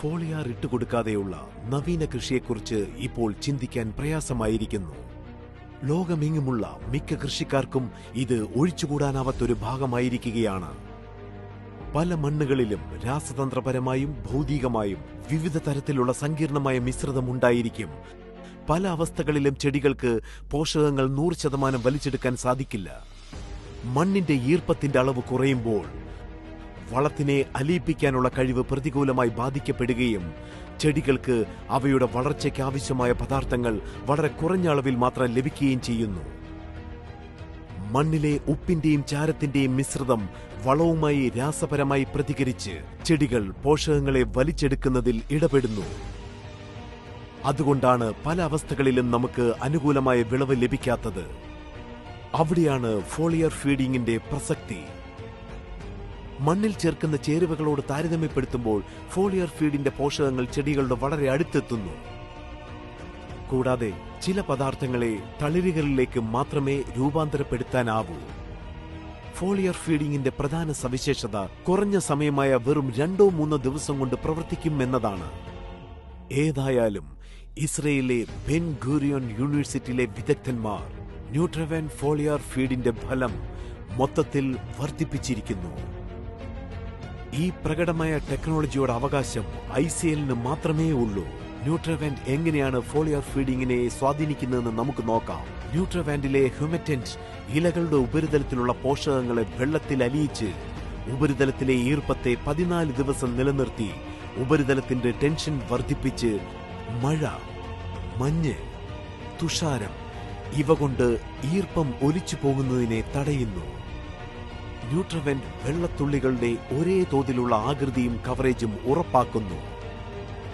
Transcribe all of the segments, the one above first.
Foliar ഇട്ടുകൊടുക്കാതെയുള്ള നവീന കൃഷിയെക്കുറിച്ച് ഇപ്പോൾ ചിന്തിക്കാൻ പ്രയാസമായിരിക്കുന്നു. ലോകമെങ്ങുമുള്ള മിക്ക കൃഷിക്കാർക്കും ഇത് ഒഴിച്ചുകൂടാനാവാത്തൊരു ഭാഗമായിരിക്കുകയാണ്. പല മണ്ണുകളിലും രാസതന്ത്രപരമായും ഭൗതികമായും വിവിധ തരത്തിലുള്ള സങ്കീർണമായ മിശ്രിതം ഉണ്ടായിരിക്കും. പല അവസ്ഥകളിലും ചെടികൾക്ക് പോഷകങ്ങൾ നൂറ് ശതമാനം വലിച്ചെടുക്കാൻ സാധിക്കില്ല. മണ്ണിന്റെ ഈർപ്പത്തിന്റെ അളവ് കുറയുമ്പോൾ വളത്തിനെ അലിയിപ്പിക്കാനുള്ള കഴിവ് പ്രതികൂലമായി ബാധിക്കപ്പെടുകയും ചെടികൾക്ക് അവയുടെ വളർച്ചയ്ക്ക് ആവശ്യമായ പദാർത്ഥങ്ങൾ വളരെ കുറഞ്ഞ അളവിൽ മാത്രം ലഭിക്കുകയും ചെയ്യുന്നു. മണ്ണിലെ ഉപ്പിന്റെയും ചാരത്തിന്റെയും മിശ്രിതം വളവുമായി രാസപരമായി പ്രതികരിച്ച് ചെടികൾ പോഷകങ്ങളെ വലിച്ചെടുക്കുന്നതിൽ ഇടപെടുന്നു. അതുകൊണ്ടാണ് പല അവസ്ഥകളിലും നമുക്ക് അനുകൂലമായ വിളവ് ലഭിക്കാത്തത്. അവിടെയാണ് ഫോളിയർ ഫീഡിങ്ങിന്റെ പ്രസക്തി. മണ്ണിൽ ചേർക്കുന്ന ചേരുവകളോട് താരതമ്യപ്പെടുത്തുമ്പോൾ ഫോളിയർ ഫീഡിന്റെ പോഷകങ്ങൾ ചെടികളുടെ വളരെ അടുത്തെത്തുന്നു. കൂടാതെ ചില പദാർത്ഥങ്ങളെ തളിരുകളിലേക്ക് മാത്രമേ രൂപാന്തരപ്പെടുത്താനാവൂ. ഫോളിയർ ഫീഡിങ്ങിന്റെ പ്രധാന സവിശേഷത കുറഞ്ഞ സമയമായ വെറും രണ്ടോ മൂന്നോ ദിവസം കൊണ്ട് പ്രവർത്തിക്കും എന്നതാണ്. ഏതായാലും ഇസ്രയേലിലെ ബെൻ ഗൂരിയോൺ യൂണിവേഴ്സിറ്റിയിലെ വിദഗ്ധന്മാർ ന്യൂട്രവൻ ഫോളിയർ ഫീഡിന്റെ ഫലം മൊത്തത്തിൽ വർദ്ധിപ്പിച്ചിരിക്കുന്നു. ഈ പ്രകടമായ ടെക്നോളജിയുടെ അവകാശം ഐ സി എല്ലിന് മാത്രമേ ഉള്ളൂ. ന്യൂട്രവാൻഡ് എങ്ങനെയാണ് ഫോളിയർ ഫീഡിങ്ങിനെ സ്വാധീനിക്കുന്നതെന്ന് നമുക്ക് നോക്കാം. ന്യൂട്രവാൻഡിലെ ഹ്യൂമറ്റന്റ് ഇലകളുടെ ഉപരിതലത്തിലുള്ള പോഷകങ്ങളെ വെള്ളത്തിൽ അലിയിച്ച് ഉപരിതലത്തിലെ ഈർപ്പത്തെ പതിനാല് ദിവസം നിലനിർത്തി ഉപരിതലത്തിന്റെ ടെൻഷൻ വർദ്ധിപ്പിച്ച് മഴ മഞ്ഞ് തുഷാരം ഇവ കൊണ്ട് ഈർപ്പം ഒലിച്ചു പോകുന്നതിനെ തടയുന്നു. ന്യൂട്രവെന്റ് വെള്ളത്തുള്ളികളുടെ ഒരേ തോതിലുള്ള ആകൃതിയും കവറേജും ഉറപ്പാക്കുന്നു.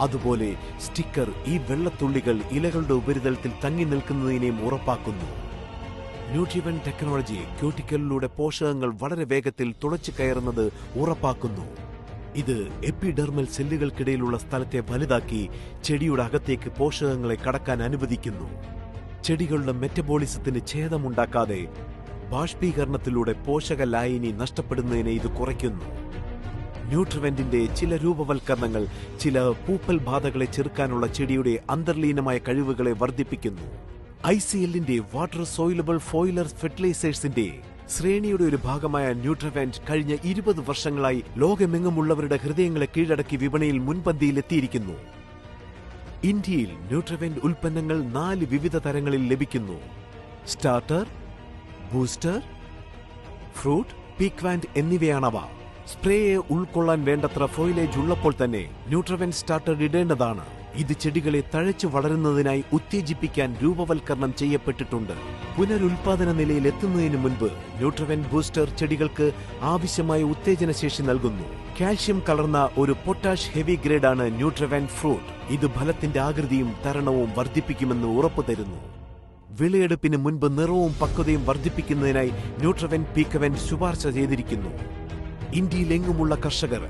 അതുപോലെ സ്റ്റിക്കർ ഈ വെള്ളത്തുള്ളികൾ ഇലകളുടെ ഉപരിതലത്തിൽ തങ്ങി നിൽക്കുന്നതിനെയും ഉറപ്പാക്കുന്നു. ന്യൂട്രിവൻ ടെക്നോളജി ക്യൂട്ടിക്കലിലൂടെ പോഷകങ്ങൾ വളരെ വേഗത്തിൽ തുളച്ചു കയറുന്നത് ഉറപ്പാക്കുന്നു. ഇത് എപ്പിഡെർമൽ സെല്ലുകൾക്കിടയിലുള്ള സ്ഥലത്തെ വലുതാക്കി ചെടിയുടെ അകത്തേക്ക് പോഷകങ്ങളെ കടക്കാൻ അനുവദിക്കുന്നു. ചെടികളുടെ മെറ്റബോളിസത്തിന് ഛേദമുണ്ടാക്കാതെ ബാഷ്പീകരണത്തിലൂടെ പോഷക ലായനി നഷ്ടപ്പെടുന്നതിനെ ഇത് കുറയ്ക്കുന്നു. ന്യൂട്രിവെന്റിന്റെ ചില രൂപവൽക്കരണങ്ങൾ ചില പൂപ്പൽ ബാധകളെ ചെറുക്കാനുള്ള ചെടിയുടെ അന്തർലീനമായ കഴിവുകളെ വർദ്ധിപ്പിക്കുന്നു. ഐ സി എല്ലിന്റെ വാട്ടർ സോയിലബിൾ ഫോയിലർ ഫെർട്ടിലൈസേഴ്സിന്റെ ശ്രേണിയുടെ ഒരു ഭാഗമായ ന്യൂട്രവെന്റ് കഴിഞ്ഞ ഇരുപത് വർഷങ്ങളായി ലോകമെങ്ങുമുള്ളവരുടെ ഹൃദയങ്ങളെ കീഴടക്കി വിപണിയിൽ മുൻപന്തിയിലെത്തിയിരിക്കുന്നു. ഇന്ത്യയിൽ ന്യൂട്രവെന്റ് ഉൽപ്പന്നങ്ങൾ നാല് വിവിധ തരങ്ങളിൽ ലഭിക്കുന്നു. സ്റ്റാർട്ടർ ബൂസ്റ്റർ ഫ്രൂട്ട് പീക്വാൻഡ് എന്നിവയാണവ. സ്പ്രേയെ ഉൾക്കൊള്ളാൻ വേണ്ടത്ര ഫോയിലേജ് ഉള്ളപ്പോൾ തന്നെ ന്യൂട്രവെൻ സ്റ്റാർട്ടർ ഇടേണ്ടതാണ്. ഇത് ചെടികളെ തഴച്ചു വളരുന്നതിനായി ഉത്തേജിപ്പിക്കാൻ രൂപവൽക്കരണം ചെയ്യപ്പെട്ടിട്ടുണ്ട്. പുനരുൽപാദന നിലയിൽ എത്തുന്നതിന് മുൻപ് ന്യൂട്രവെൻ ബൂസ്റ്റർ ചെടികൾക്ക് ആവശ്യമായ ഉത്തേജന ശേഷി നൽകുന്നു. കാൽഷ്യം കലർന്ന ഒരു പൊട്ടാഷ് ഹെവി ഗ്രേഡാണ് ന്യൂട്രവെൻ ഫ്രൂട്ട്. ഇത് ഫലത്തിന്റെ ആകൃതിയും തരണവും വർദ്ധിപ്പിക്കുമെന്ന് ഉറപ്പു തരുന്നു വിളയെടുപ്പിന് മുൻപ് നിറവും പക്വതയും വർദ്ധിപ്പിക്കുന്നതിനായി ന്യൂട്രവെൻ പീക്കവെൻ ശുപാർശ ചെയ്തിരിക്കുന്നു. ഇന്ത്യയിലെങ്ങുമുള്ള കർഷകർ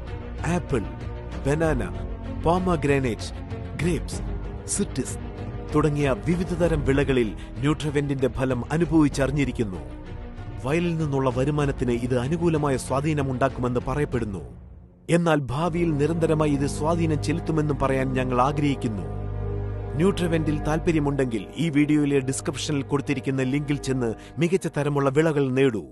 apple banana pomegranate grapes citrus തുടങ്ങിയ വിവിധതരം വിളകളിൽ ന്യൂട്രവെന്റിന്റെ ഫലം അനുഭവിച്ചറിഞ്ഞിരിക്കുന്നു. വയലിൽ നിന്നുള്ള വരുമാനത്തിന് ഇത് അനുകൂലമായ സ്വാധീനമുണ്ടാക്കുമെന്ന് പറയപ്പെടുന്നു. എന്നാൽ ഭാവിയിൽ നിരന്തരമായി ഇത് സ്വാധീനം ചെലുത്തുമെന്നും പറയാൻ ഞങ്ങൾ ആഗ്രഹിക്കുന്നു. ന്യൂട്രവെന്റിൽ താൽപ്പര്യമുണ്ടെങ്കിൽ ഈ വീഡിയോയിലെ ഡിസ്ക്രിപ്ഷനിൽ കൊടുത്തിരിക്കുന്ന ലിങ്കിൽ ചെന്ന് മികച്ച തരമുള്ള വിളകൾ നേടൂ.